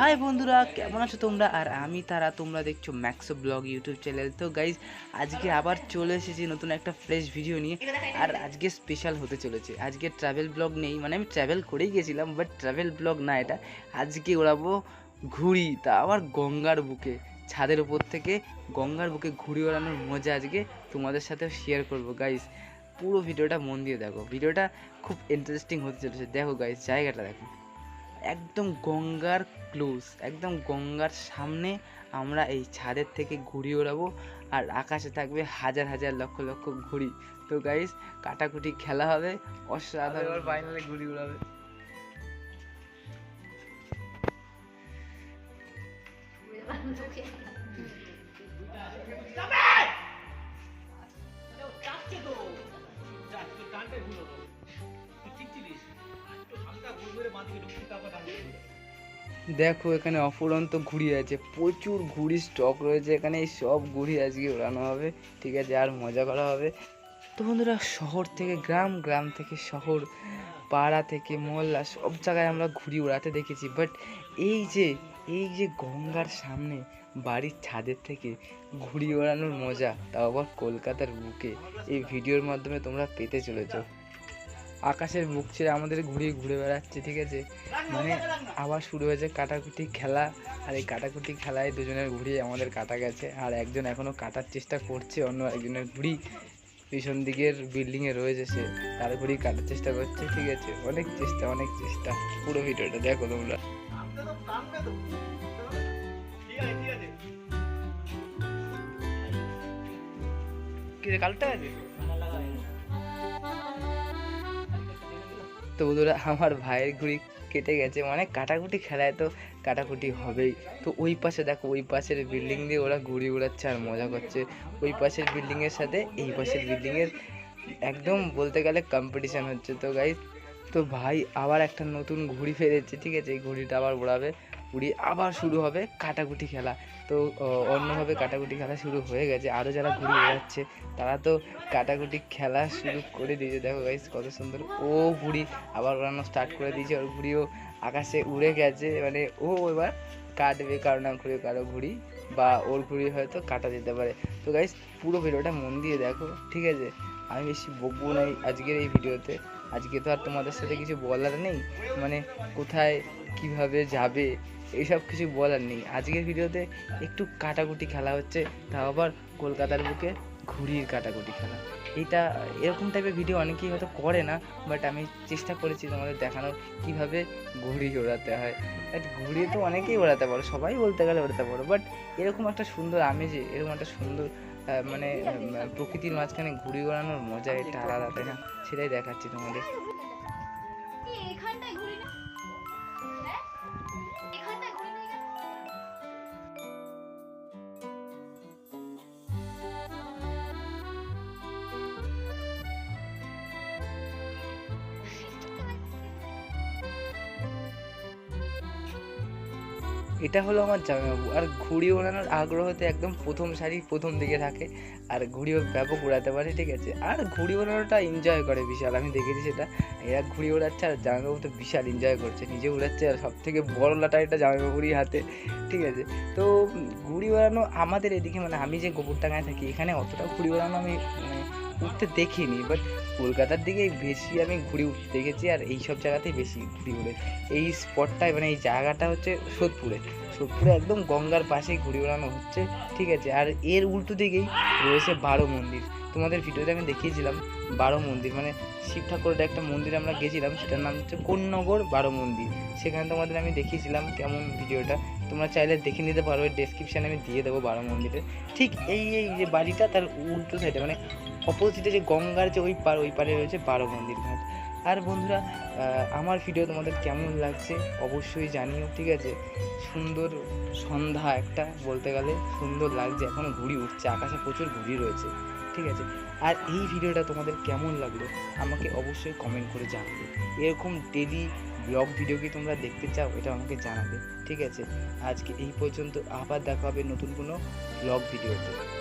High বন্ধুরা, কেমন আছো তোমরা? আর আমি তারা, তোমরা দেখছ ম্যাক্সো ব্লগ ইউটিউব চ্যানেল তো গাইজ আজকে আবার চলে এসেছি নতুন একটা ফ্রেশ ভিডিও নিয়ে। আর আজকে স্পেশাল হতে চলেছে। আজকে ট্রাভেল ব্লগ নেই মানে আমি ট্রাভেল করেই গেছিলাম বাট ট্রাভেল ব্লগ না এটা। আজকে ওড়াবো ঘুড়ি, তা আবার গঙ্গার বুকে। ছাদের উপর থেকে গঙ্গার বুকে ঘুড়ি ওড়ানোর মজা আজকে তোমাদের সাথে শেয়ার করব। গাইজ পুরো ভিডিওটা মন দিয়ে দেখো। ভিডিওটা খুব ইন্টারেস্টিং হতে চলেছে। দেখো গাইজ জায়গাটা দেখো। একদম গঙ্গার ক্লোজ একদম গঙ্গার সামনে আমরা এই ছাদের থেকে ঘুড়ি ওড়াবো আর আকাশে থাকবে হাজার হাজার লক্ষ লক্ষ ঘুড়ি। তো গাইস কাটাকুটি খেলা হবে অসাধারণ। ফাইনালে ঘুড়ি উড়াবে দেখো, এখানে অফুরন্ত ঘুড়ি আছে। প্রচুর ঘুড়ি স্টক রয়েছে এখানে। এই সব ঘুড়ি আজকে ওড়ানো হবে। ঠিক আছে, আর মজা করা হবে। তো বন্ধুরা, শহর থেকে গ্রাম গ্রাম থেকে শহর, পাড়া থেকে মহল্লা, সব জায়গায় আমরা ঘুড়ি উড়াতে দেখেছি। বাট এই যে এই যে গঙ্গার সামনে, বাড়ির ছাদের থেকে ঘুড়ি ওড়ানোর মজা, তাও আবার কলকাতার বুকে। এই ভিডিওর মাধ্যমে তোমরা পেতে চলেছো। আকাশের বুক ছেড়ে আমাদের ঘুরিয়ে ঘুরে বেড়াচ্ছে, ঠিক আছে? মানে আবার শুরু হয়েছে কাটাকুটি খেলা, আর এই কাটাকুটি খেলায় দুজনের ঘুড়ি আমাদের কাটা গেছে, আর একজন এখনও কাটার চেষ্টা করছে, অন্য একজনের ঘুড়ি পিছন দিকের বিল্ডিংয়ে রয়েছে সে, তার ঘুড়ি কাটার চেষ্টা করছে, ঠিক আছে? অনেক চেষ্টা অনেক চেষ্টা। পুরো ভিডিওটা দেখো তোমরা। কালটা আছে? তো বন্ধুরা, আমার ভাইয়ের ঘুড়ি কেটে গেছে মানে কাটাকুটি খেলায় তো কাটাকুটি হবেই। তো ওই পাশে দেখো, ওই পাশের বিল্ডিং দিয়ে ওরা ঘুড়ি উড়াচ্ছে আর মজা করছে। ওই পাশের বিল্ডিংয়ের সাথে এই পাশের বিল্ডিংয়ের একদম বলতে গেলে কম্পিটিশান হচ্ছে। তো গাইজ তো ভাই আবার একটা নতুন ঘুড়ি ফেলেছে, ঠিক আছে? এই ঘুড়িটা আবার উড়াবে। উড়ি আবার শুরু হবে কাটাকুটি খেলা। তো অন্যভাবে কাটাকুটি খেলা শুরু হয়ে গেছে। আরও যারা ঘুরে উড়াচ্ছে তারা তো কাটাকুটি খেলা শুরু করে দিয়েছে। দেখো গাইস কত সুন্দর। ও ঘুড়ি আবার উড়ানো স্টার্ট করে দিয়েছে। ওর ঘুড়িও আকাশে উড়ে গেছে। মানে ও এবার কাটবে কারও না ঘুরে কারও ঘুড়ি বা ওর ঘুড়ি হয়তো কাটা যেতে পারে। তো গাইস পুরো ভিডিওটা মন দিয়ে দেখো, ঠিক আছে? আমি বেশি বকবো না আজকের এই ভিডিওতে। আজকে তো আর তোমাদের সাথে কিছু বলার নেই। মানে কোথায়, কীভাবে যাবে এইসব কিছু বলার নেই। আজকের ভিডিওতে একটু কাটাকুটি খেলা হচ্ছে, তাও আবার কলকাতার বুকে ঘুড়ির কাটাকুটি খেলা। এটা এরকম টাইপের ভিডিও অনেকেই হয়তো করে না বাট আমি চেষ্টা করেছি তোমাদের দেখানোর কীভাবে ঘুড়ি ওড়াতে হয়। বাট ঘুড়ি তো অনেকেই ওড়াতে পারো, সবাই বলতে গেলে ওড়াতে পারো বাট এরকম একটা সুন্দর আমেজে, এরকম একটা সুন্দর মানে প্রকৃতির মাঝখানে ঘুড়ি ওড়ানোর মজা এটা আলাদা, তাই না? সেটাই দেখাচ্ছি তোমাদের। এটা হলো আমার জামাইবাবু। আর ঘুড়ি ওড়ানোর আগ্রহতে একদম প্রথম সারি প্রথম দিকে থাকে। আর ঘুড়িও ব্যাপক উড়াতে পারে, ঠিক আছে? আর ঘুড়ি ওড়ানোটা এনজয় করে বিশাল, আমি দেখেছি সেটা। এরা ঘুড়ি ওড়াচ্ছে আর জামাইবাবু তো বিশাল এনজয় করছে, নিজে উড়াচ্ছে আর সব থেকে বড় লাটাইটা জামাইবাবুরই হাতে, ঠিক আছে? তো ঘুড়ি ওড়ানো আমাদের এদিকে মানে আমি যে গোবরডাঙ্গায় থাকি, এখানে অতটা ঘুড়ি ওড়ানো আমি মানে উঠতে দেখিনি। বাট কলকাতার দিকে বেশি আমি ঘুরে উঠতে দেখেছি আর এই সব জায়গাতেই বেশি ঘুরে উঠে এই স্পটটায় মানে এই জায়গাটা হচ্ছে সোদপুরে। সোদপুরে একদম গঙ্গার পাশেই ঘুরে ওড়ানো হচ্ছে, ঠিক আছে? আর এর উল্টো দিকেই রয়েছে বারো মন্দির। তোমাদের ভিডিওতে আমি দেখিয়েছিলাম বারো মন্দির মানে শিব ঠাকুরের একটা মন্দির আমরা গেছিলাম, সেটার নাম হচ্ছে কোন্নগর বারো মন্দির। সেখানে তোমাদের আমি দেখিয়েছিলাম কেমন ভিডিওটা। তোমরা চাইলে দেখে নিতে পারো ডেসক্রিপশানে আমি দিয়ে দেবো বারো মন্দিরে। ঠিক এই এই যে বাড়িটা, তার উল্টো সাইডে মানে অপোজিটে যে গঙ্গার যে ওই পার, ওই পারে রয়েছে বারো মন্দির ঘাট। আর বন্ধুরা আমার ভিডিও তোমাদের কেমন লাগছে অবশ্যই জানিও, ঠিক আছে? সুন্দর সন্ধ্যা একটা, বলতে গেলে সুন্দর লাগছে, এখন ঘুড়ি উঠছে, আকাশে প্রচুর ঘুড়ি রয়েছে। ঠিক আছে? আর এই ভিডিওটা তোমাদের কেমন লাগল? আমাকে অবশ্যই কমেন্ট করে জানাবে। এরকম ডেলি ব্লগ ভিডিও কি তোমরা দেখতে চাও? এটা আমাকে জানাবে। ঠিক আছে? আজকে এই পর্যন্ত আবার দেখা হবে নতুন কোনো ব্লগ ভিডিওতে